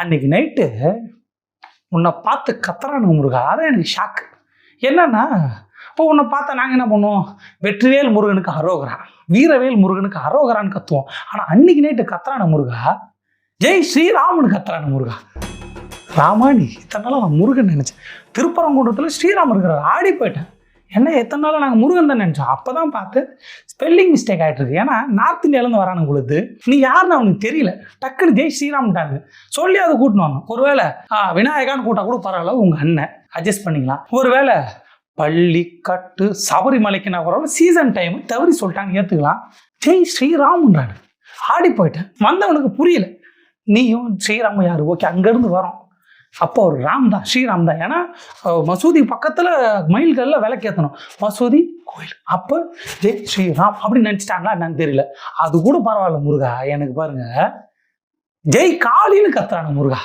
அன்னைக்கு நைட்டு உன்னை பார்த்து கத்துறானுங்க முருகா. அதான் எனக்கு ஷாக்கு என்னன்னா இப்போ உன்னை பார்த்தா நாங்கள் என்ன பண்ணுவோம்? வெற்றிவேல் முருகனுக்கு அரோகரா. வீரவேல் முருகனுக்கு அரோகரான்னு கத்துவோம். ஆனால் அன்னைக்கு நைட்டு கத்துறான முருகா? ஜெய் ஸ்ரீராமனு கத்துறான முருகா. ராமாணி இத்தனை நாளாக நான் முருகன் நினச்சேன். திருப்பரங்குன்றத்தில் ஸ்ரீராம் இருக்கிறார். ஆடி போயிட்டேன் என்ன எத்தனை நாளாக நாங்கள் முருகன் தான் நினச்சோம். அப்போ தான் பார்த்து ஸ்பெல்லிங் மிஸ்டேக் ஆகிட்டு இருக்கு ஏன்னா நார்த் இந்தியாவிலேருந்து வரானு உங்களுக்கு நீ யாருன்னு அவனுக்கு தெரியல. டக்குன்னு ஜெய் ஸ்ரீராம்ட்டாங்க. சொல்லி அதை கூட்டினு வரணும் ஒருவேளை ஆ, விநாயகான்னு கூட்டா கூட பரவாயில்ல உங்கள் அண்ணன். அட்ஜஸ்ட் பண்ணிக்கலாம். ஒருவேளை பள்ளி கட்டு சபரிமலைக்கு நான் பரவாயில்ல சீசன் டைம் தவறி சொல்லிட்டாங்க ஏற்றுக்கலாம் ஜெய் ஸ்ரீராம்ன்றாரு. ஆடி போயிட்டேன். வந்தவனுக்கு புரியல. நீயும் ஸ்ரீராமும் யார்? ஓகே அங்கேருந்து வரோம். அப்போ ஒரு ராம் தான் ஸ்ரீராம் தான் ஏன்னா மசூதி பக்கத்தில் மயில்களில் விளக்கேற்றணும் மசூதி கோயில். அப்போ ஜெய் ஸ்ரீராம் அப்படின்னு நினச்சிட்டாங்களா என்னன்னு தெரியல. அது கூட பரவாயில்ல முருகா. எனக்கு பாருங்க ஜெய் காளின்னு கத்துறாங்க முருகா.